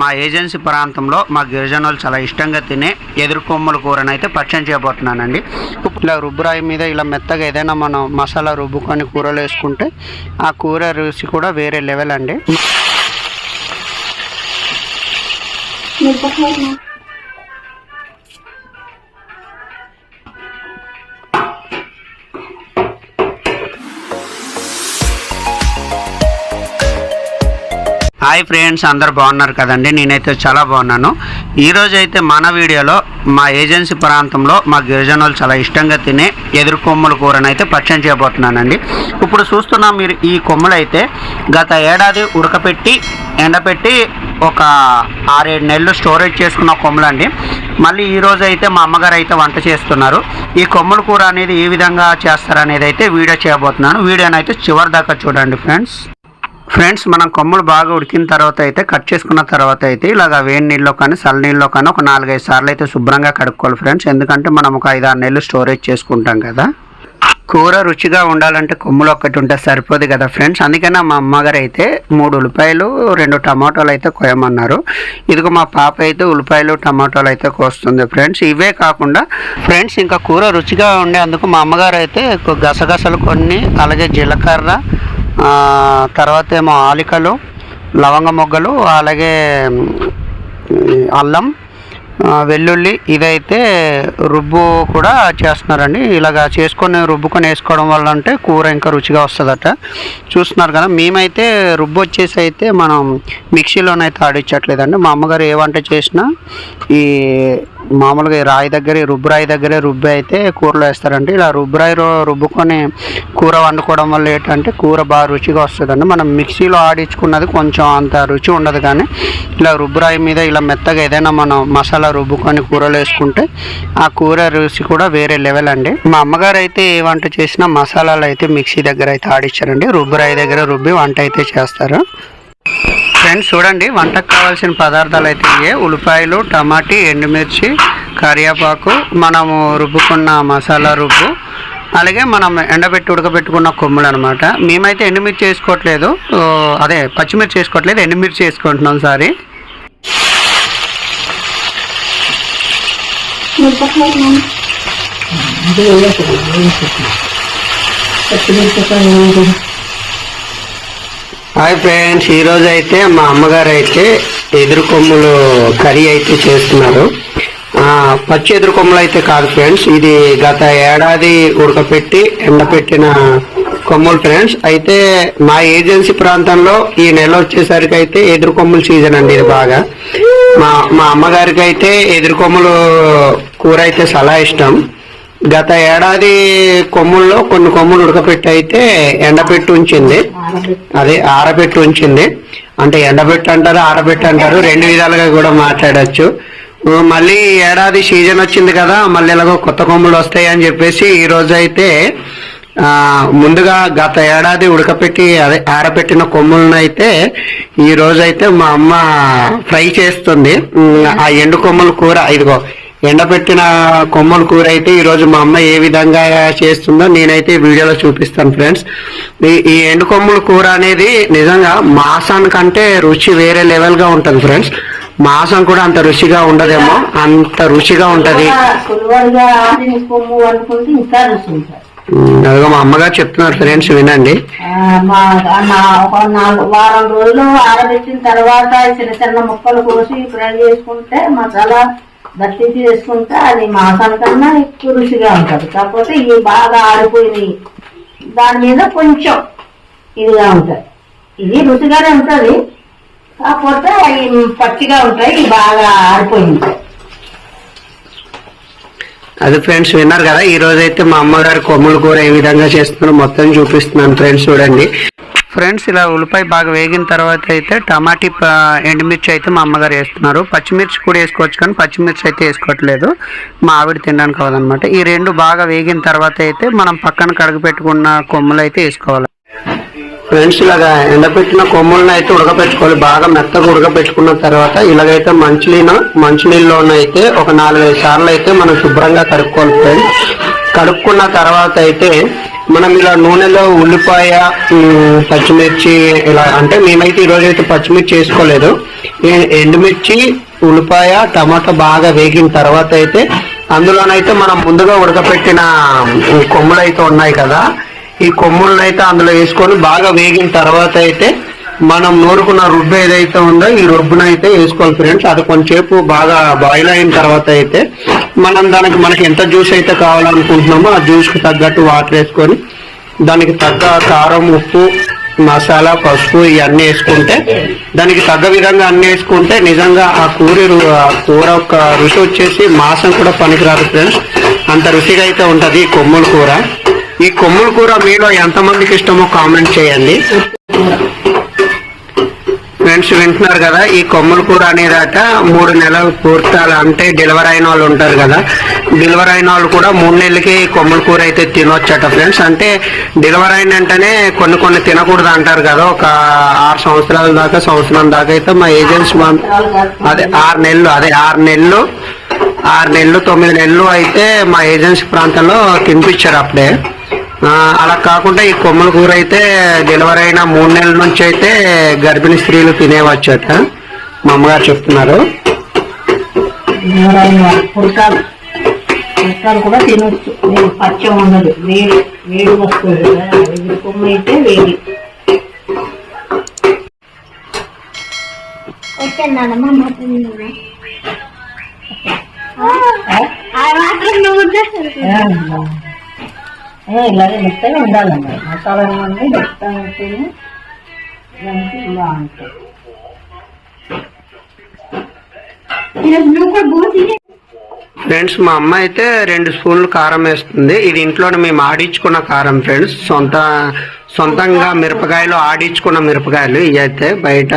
మా ఏజెన్సీ ప్రాంతంలో మా గిరిజనులు చాలా ఇష్టంగా తినే ఎదురు కొమ్మల కూరని అయితే పరిచయం చేయబోతున్నానండి. ఇలా రుబ్బురాయి మీద ఇలా మెత్తగా ఏదైనా మనం మసాలా రుబ్బుకొని కూరలు వేసుకుంటే ఆ కూర రుచి కూడా వేరే లెవెల్ అండి. హాయ్ ఫ్రెండ్స్ అందరు బాగున్నారు కదండి? నేనైతే చాలా బాగున్నాను. ఈరోజు అయితే మన వీడియోలో మా ఏజెన్సీ ప్రాంతంలో మా గిరిజనులు చాలా ఇష్టంగా తినే ఎదురు కొమ్మల కూరని అయితే పరిచయం చేయబోతున్నానండి. ఇప్పుడు చూస్తున్నాం మీరు ఈ కొమ్మలు అయితే గత ఏడాది ఉడకపెట్టి ఎండపెట్టి ఒక ఆరేడు నెలలు స్టోరేజ్ చేసుకున్న కొమ్మలు అండి మళ్ళీ ఈరోజు అయితే మా అమ్మగారు అయితే వంట చేస్తున్నారు. ఈ కొమ్మల కూర అనేది ఏ విధంగా చేస్తారనేది అయితే వీడియో చేయబోతున్నాను. వీడియోని అయితే చివరి దాకా చూడండి ఫ్రెండ్స్. ఫ్రెండ్స్ మనం కొమ్మలు బాగా ఉడికిన తర్వాత అయితే కట్ చేసుకున్న తర్వాత అయితే ఇలాగ వేడి నీళ్ళలో కానీ చల్ల నీళ్ళలో కానీ ఒక నాలుగైదు సార్లు అయితే శుభ్రంగా కడుక్కోవాలి ఫ్రెండ్స్. ఎందుకంటే మనం ఒక ఐదు ఆరు నెలలు స్టోరేజ్ చేసుకుంటాం కదా. కూర రుచిగా ఉండాలంటే కొమ్ములు ఒక్కటి ఉంటే సరిపోదు కదా ఫ్రెండ్స్. అందుకనే మా అమ్మగారు అయితే మూడు ఉల్లిపాయలు రెండు టమాటోలు అయితే కోయమన్నారు. ఇదిగో మా పాప అయితే ఉల్లిపాయలు టమాటోలు అయితే కోస్తుంది ఫ్రెండ్స్. ఇవే కాకుండా ఫ్రెండ్స్ ఇంకా కూర రుచిగా ఉండేందుకు మా అమ్మగారు అయితే గసగసలు కొన్ని అలాగే జీలకర్ర తర్వాత ఏమో ఆలికలు లవంగ మొగ్గలు అలాగే అల్లం వెల్లుల్లి ఇదైతే రుబ్బు కూడా చేస్తున్నారండి. ఇలాగా చేసుకొని రుబ్బుకొని వేసుకోవడం వల్ల అంటే కూర ఇంకా రుచిగా వస్తుందట. చూస్తున్నారు కదా మేమైతే రుబ్బు వచ్చేసి అయితే మనం మిక్సీలోనైతే ఆడించట్లేదండి మా అమ్మగారు ఏ వంట చేసినా ఈ మామూలుగా రాయి దగ్గర రుబ్బురాయి దగ్గరే రుబ్బి అయితే కూరలో వేస్తారండి. ఇలా రుబ్బురాయి రుబ్బుకొని కూర వండుకోవడం వల్ల ఏంటంటే కూర బాగా రుచిగా వస్తుందండి. మనం మిక్సీలో ఆడించుకున్నది కొంచెం అంత రుచి ఉండదు కానీ ఇలా రుబ్బురాయి మీద ఇలా మెత్తగా ఏదైనా మనం మసాలా రుబ్బుకొని కూరలు వేసుకుంటే ఆ కూర రుచి కూడా వేరే లెవెల్ అండి. మా అమ్మగారు అయితే ఏ వంట చేసినా మసాలాలు అయితే మిక్సీ దగ్గర అయితే ఆడించారండి రుబ్బురాయి దగ్గర రుబ్బి వంట అయితే చేస్తారు. ఫ్రెండ్స్ చూడండి వంటకు కావాల్సిన పదార్థాలు అయితే ఇవే. ఉల్లిపాయలు టమాటీ ఎండుమిర్చి కరివేపాకు మనము రుబ్బుకున్న మసాలా రుబ్బు అలాగే మనం ఎండబెట్టి ఉడకబెట్టుకున్న కొమ్ములు అనమాట మేమైతే ఎండుమిర్చి వేసుకోవట్లేదు. అదే పచ్చిమిర్చి వేసుకోవట్లేదు ఎండుమిర్చి వేసుకుంటున్నాం సారీ. హాయ్ ఫ్రెండ్స్ ఈరోజు అయితే మా అమ్మగారు అయితే ఎదురు కొమ్ములు కర్రీ అయితే చేస్తున్నారు. పచ్చి ఎదురు కొమ్ములు అయితే కాదు ఫ్రెండ్స్ ఇది గత ఏడాది ఉడకపెట్టి ఎండపెట్టిన కొమ్ములు ఫ్రెండ్స్ అయితే మా ఏజెన్సీ ప్రాంతంలో ఈ నెల వచ్చేసరికి అయితే ఎదురు కొమ్ములు సీజన్ అండి ఇది బాగా. మా మా అమ్మగారికి అయితే ఎదురు కొమ్ములు కూర అయితే చాలా ఇష్టం. గత ఏడాది కొమ్ముల్లో కొన్ని కొమ్ములు ఉడకపెట్టి అయితే ఎండపెట్టి ఉంచింది. అదే ఆరబెట్టి ఉంచింది. అంటే ఎండబెట్టి అంటారు ఆరబెట్టి అంటారు రెండు విధాలుగా కూడా మాట్లాడచ్చు. మళ్ళీ ఏడాది సీజన్ వచ్చింది కదా మళ్ళీ ఎలాగో కొత్త కొమ్ములు వస్తాయి అని చెప్పేసి ఈ రోజు అయితే ముందుగా గత ఏడాది ఉడకపెట్టి అదే ఆరబెట్టిన కొమ్ములను అయితే ఈ రోజు అయితే మా అమ్మ ఫ్రై చేస్తుంది. ఆ ఎండు కొమ్మల కూర ఇదిగో ఎండబెట్టిన కొమ్మల కూర అయితే ఈ రోజు మా అమ్మ ఏ విధంగా చేస్తుందో నేనైతే వీడియోలో చూపిస్తాను ఫ్రెండ్స్. ఈ ఎండు కొమ్మల కూర అనేది నిజంగా మాసానికంటే రుచి వేరే లెవెల్గా ఉంటది ఫ్రెండ్స్. మాసం కూడా అంత రుచిగా ఉండదేమో అంత రుచిగా ఉంటది. అదిగో మా అమ్మగారు చెప్తున్నారు ఫ్రెండ్స్ వినండి. వారం రోజులు ఆరబెట్టిన తర్వాత చిన్న చిన్న ముక్కలు కోసి ఫ్రై చేసుకుంటే మసాలా దట్టి చేసుకుంటే అది మాసానికన్నా ఎక్కువ రుచిగా ఉంటుంది. కాకపోతే ఇవి బాగా ఆడిపోయినాయి దాని మీద కొంచెం ఇదిగా ఉంటుంది. ఇది రుచిగానే ఉంటుంది. కాకపోతే అవి పచ్చిగా ఉంటాయి ఇవి బాగా ఆడిపోయి ఉంటాయి అది ఫ్రెండ్స్ విన్నారు కదా ఈ రోజు అయితే మా అమ్మగారు కొమ్ముల కూర ఏ విధంగా చేస్తున్నారో మొత్తం చూపిస్తున్నాను ఫ్రెండ్స్ చూడండి. ఫ్రెండ్స్ ఇలా ఉల్లిపాయ బాగా వేగిన తర్వాత అయితే టమాటీ ఎండుమిర్చి అయితే మా అమ్మగారు వేస్తున్నారు. పచ్చిమిర్చి కూడా వేసుకోవచ్చు కానీ పచ్చిమిర్చి అయితే వేసుకోవట్లేదు. మా ఆవిడ తినడానికి కాదనమాట ఈ రెండు బాగా వేగిన తర్వాత అయితే మనం పక్కన కడుగు పెట్టుకున్న కొమ్ములు అయితే వేసుకోవాలి. ఫ్రెండ్స్ ఇలాగా ఎండబెట్టిన కొమ్ములను అయితే ఉడకపెట్టుకోవాలి. బాగా మెత్తగా ఉడకపెట్టుకున్న తర్వాత ఇలాగైతే మంచినీళ్ళ మంచినీళ్ళలోనైతే ఒక నాలుగైదు సార్లు అయితే మనం శుభ్రంగా కడుక్కోవాలి ఫ్రెండ్స్. కడుక్కున్న తర్వాత అయితే మనం ఇలా నూనెలో ఉల్లిపాయ పచ్చిమిర్చి ఇలా అంటే మేమైతే ఈరోజు అయితే పచ్చిమిర్చి వేసుకోలేదు. ఎండుమిర్చి ఉల్లిపాయ టమాటా బాగా వేగిన తర్వాత అయితే అందులోనైతే మనం ముందుగా ఉడకపెట్టిన కొమ్ములు అయితే ఉన్నాయి కదా. ఈ కొమ్ములను అయితే అందులో వేసుకొని బాగా వేగిన తర్వాత అయితే మనం నూరుకున్న రుబ్బు ఏదైతే ఉందో ఈ రుబ్బునైతే వేసుకోవాలి ఫ్రెండ్స్ అది కొంచెంసేపు బాగా బాయిల్ అయిన తర్వాత అయితే మనం దానికి మనకి ఎంత జ్యూస్ అయితే కావాలనుకుంటున్నామో ఆ జ్యూస్కి తగ్గట్టు వాటర్ వేసుకొని దానికి తగ్గ కారం ఉప్పు మసాలా పసుపు ఇవన్నీ వేసుకుంటే దానికి తగ్గ విధంగా అన్నీ వేసుకుంటే నిజంగా ఆ కూర ఆ కూర యొక్క రుచి వచ్చేసి మాసం కూడా పనికిరాదు ఫ్రెండ్స్ అంత రుచిగా అయితే ఉంటుంది ఈ కొమ్ముల కూర. ఈ కొమ్ముల కూర మీలో ఎంతమందికి ఇష్టమో కామెంట్ చేయండి. ఫ్రెండ్స్ వింటున్నారు కదా ఈ కొమ్మల కూర అనేదాక మూడు నెలలు పూర్తాలు అంటే డెలివరీ అయిన వాళ్ళు ఉంటారు కదా. డెలివరీ అయిన వాళ్ళు కూడా మూడు నెలలకి కొమ్మల కూర అయితే తినొచ్చట ఫ్రెండ్స్. అంటే డెలివరీ అయిన వెంటనే కొన్ని కొన్ని తినకూడదు అంటారు కదా ఒక ఆరు సంవత్సరాల దాకా సంవత్సరం దాకా అయితే మా ఏజెన్సీ అదే ఆరు నెలలు అదే ఆరు నెలలు ఆరు నెలలు తొమ్మిది నెలలు అయితే మా ఏజెన్సీ ప్రాంతంలో తినిపించారు అప్పుడే. అలా కాకుండా ఈ కొమ్మల కూర అయితే డెలివరీ అయిన మూడు నెలల నుంచి అయితే గర్భిణీ స్త్రీలు తినేవచ్చట. మా అమ్మగారు చెప్తున్నారు. కూడా తినొచ్చు. నేను పచ్చం ఉండదు. వేడి వేడి వస్తుంది కొమ్మ అయితే వేడి. మాత్రం ఇలాగే మెత్తగా ఉండాలండి. మసాలా అన్నీ మెత్తగా ఉంటేనే దానికి బాగుంటుంది ఫ్రెండ్స్ మా అమ్మ అయితే రెండు స్పూన్లు కారం వేస్తుంది. ఇది ఇంట్లోనే మేము ఆడించుకున్న కారం ఫ్రెండ్స్. సొంత సొంతంగా మిరపకాయలు ఆడించుకున్న మిరపకాయలు. ఇవి అయితే బయట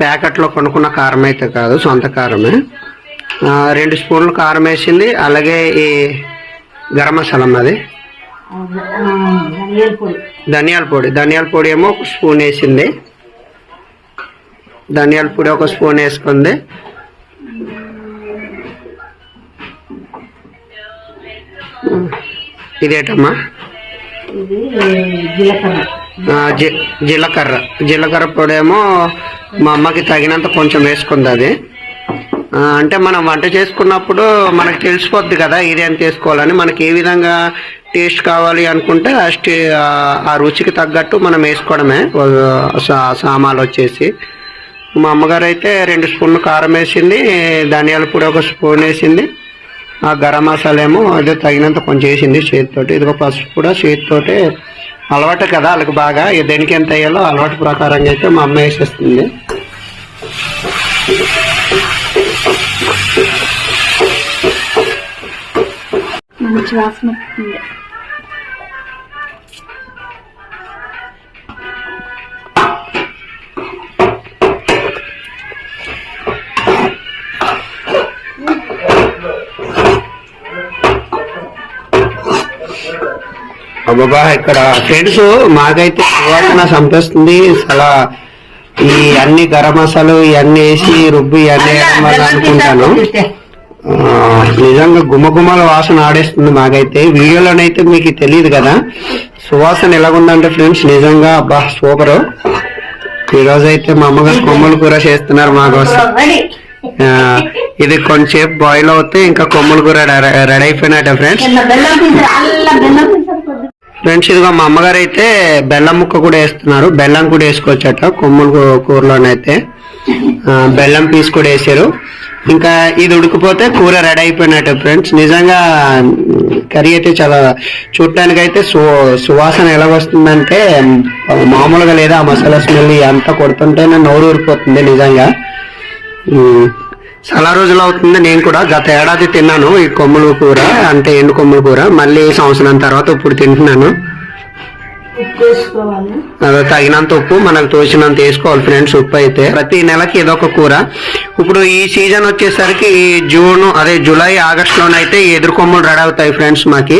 ప్యాకెట్లో కొనుక్కున్న కారం అయితే కాదు సొంత కారమే. రెండు స్పూన్లు కారం వేసింది. అలాగే ఈ గరం మసాలా అది ధనియాల పొడి. ధనియాల పొడి. ఏమో ఒక స్పూన్ వేసింది. ధనియాల పొడి ఒక స్పూన్ వేసుకుంది. ఇదేటమ్మా? ఇది జీలకర్ర. జీలకర్ర. జీలకర్ర పొడి ఏమో మా అమ్మకి తగినంత కొంచెం వేసుకుంది అది. అంటే మనం వంట చేసుకున్నప్పుడు మనకు తెలిసిపోద్ది కదా ఇది ఎంత వేసుకోవాలని. మనకి ఏ విధంగా టేస్ట్ కావాలి అనుకుంటే ఆ స్టే ఆ- రుచికి తగ్గట్టు మనం వేసుకోవడమే. సా- సామాన్లు వచ్చేసి. మా అమ్మగారు అయితే రెండు స్పూన్లు కారం వేసింది ధనియాల పొడి ఒక స్పూన్ వేసింది ఆ గరం మసాలా ఏమో అదే తగినంత కొంచెం వేసింది చేతితోటి. ఇది ఒక పసుపు కూడా చేతితోటి. అలవాటు కదా వాళ్ళకి బాగా దేనికి ఎంత వేయాలో అలవాటు ప్రకారంగా అయితే మా అమ్మ వేసేస్తుంది. మంచి వాసన వస్తుంది? అబ్బాబా ఇక్కడ ఫ్రెండ్స్ మాకైతే సువాసన సంపేస్తుంది. అసలు ఈ అన్ని గరం మసాలు ఇవన్నీ వేసి రుబ్బి ఇవన్నీ వేయడం వల్ల అనుకుంటాను. నిజంగా గుమ్మగుమ్మల వాసన ఆడేస్తుంది మాకైతే. వీడియోలోనైతే మీకు తెలియదు కదా. సువాసన ఎలాగుందంటే ఫ్రెండ్స్ నిజంగా అబ్బా సూపర్. ఈ రోజు అయితే మా అమ్మగారు కొమ్మల కూర చేస్తున్నారు మా కోసం. రెడీ ఆ, ఇది కొంచెంసేపు బాయిల్ అవుతే ఇంకా కొమ్మల కూర రెడీ అయిపోయినట్టే ఫ్రెండ్స్. ఫ్రెండ్స్ ఇదిగో మా అమ్మగారు అయితే బెల్లం ముక్క కూడా వేస్తున్నారు. బెల్లం కూడా వేసుకోవచ్చట కొమ్ముల కూరలోనైతే. బెల్లం పీస్ కూడా వేసారు. ఇంకా ఇది ఉడికిపోతే కూర రెడీ అయిపోయినట్టు ఫ్రెండ్స్ నిజంగా కర్రీ అయితే చాలా చూడటానికి అయితే సు సువాసన ఎలా వస్తుందంటే మామూలుగా లేదా ఆ మసాలా స్మెల్ అంతా కొడుతుంటేనే నోరు ఊరిపోతుంది నిజంగా. చాలా రోజులు అవుతుంది నేను కూడా గత ఏడాది తిన్నాను ఈ కొమ్ములు కూర అంటే ఎండు కొమ్ముల కూర. మళ్ళీ సంవత్సరం తర్వాత ఇప్పుడు తింటున్నాను. అదే తగినంత ఉప్పు మనకు తోచినంత వేసుకోవాలి ఫ్రెండ్స్ ఉప్పు అయితే. ప్రతి నెలకి ఏదో ఒక కూర. ఇప్పుడు ఈ సీజన్ వచ్చేసరికి జూన్ అదే జూలై ఆగస్టులోనైతే ఈ ఎదురుకొమ్మలు రెడీ అవుతాయి ఫ్రెండ్స్ మాకి.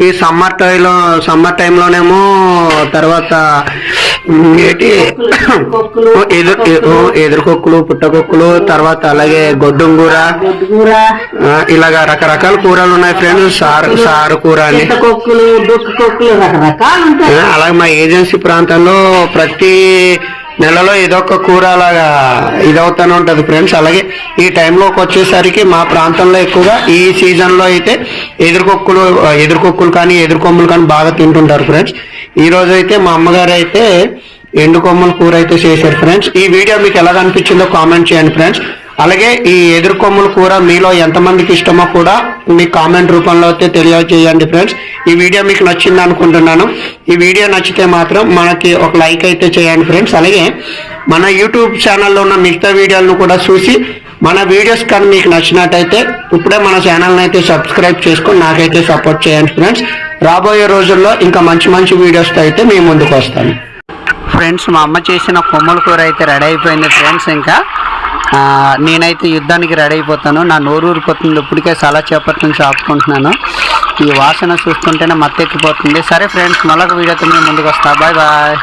ఈ సమ్మర్ టైంలో సమ్మర్ టైంలోనేమో తర్వాత ఏంటి? కొక్కులు, ఎదురు ఎదురుకొక్కులు. పుట్టకొక్కులు తర్వాత అలాగే గొడ్డుంగూర. గొడ్డుకూర ఆ, ఇలాగా రకరకాల కూరలు ఉన్నాయి ఫ్రెండ్స్ సారు సారు కూర అని. కొక్కులు రకరకాలు ఉంటాయి. అలాగే మా ఏజెన్సీ ప్రాంతంలో ప్రతి నెలలో ఏదో ఒక కూర అలాగా ఇదవుతూనే ఉంటుంది ఫ్రెండ్స్. అలాగే ఈ టైంలోకి వచ్చేసరికి మా ప్రాంతంలో ఎక్కువగా ఈ సీజన్లో అయితే ఎదురుకొక్కులు ఎదురుకొక్కులు కానీ ఎదురుకొమ్మలు కానీ బాగా తింటుంటారు ఫ్రెండ్స్. ఈ రోజు అయితే మా అమ్మగారు అయితే ఎండు కొమ్మల కూర అయితే చేశారు ఫ్రెండ్స్. ఈ వీడియో మీకు ఎలా అనిపించిందో కామెంట్ చేయండి ఫ్రెండ్స్. అలాగే ఈ ఎదురు కొమ్ముల కూర మీలో ఎంతమందికి ఇష్టమో కూడా మీ కామెంట్ రూపంలో అయితే తెలియజేయండి ఫ్రెండ్స్. ఈ వీడియో మీకు నచ్చింది అనుకుంటున్నాను. ఈ వీడియో నచ్చితే మాత్రం మనకి ఒక లైక్ అయితే చేయండి ఫ్రెండ్స్. అలాగే మన యూట్యూబ్ ఛానల్లో ఉన్న మిగతా వీడియోలను కూడా చూసి మన వీడియోస్ కానీ మీకు నచ్చినట్టయితే ఇప్పుడే మన ఛానల్ని అయితే సబ్స్క్రైబ్ చేసుకొని నాకైతే సపోర్ట్ చేయండి ఫ్రెండ్స్. రాబోయే రోజుల్లో ఇంకా మంచి మంచి వీడియోస్తో అయితే మేము ముందుకు వస్తాను. ఫ్రెండ్స్ మా అమ్మ చేసిన కొమ్మల కూర అయితే రెడీ అయిపోయింది ఫ్రెండ్స్ ఇంకా. నేనైతే యుద్ధానికి రెడీ అయిపోతాను. నా నోరు ఊరిపోతుంది ఇప్పటికే చాలా చేపట్ల నుంచి ఆపుకుంటున్నాను ఈ వాసన చూస్తుంటేనే మత్తెక్కిపోతుంది. సరే ఫ్రెండ్స్ మరొక వీడియోతో మేము ముందుకు వస్తా. Bye bye.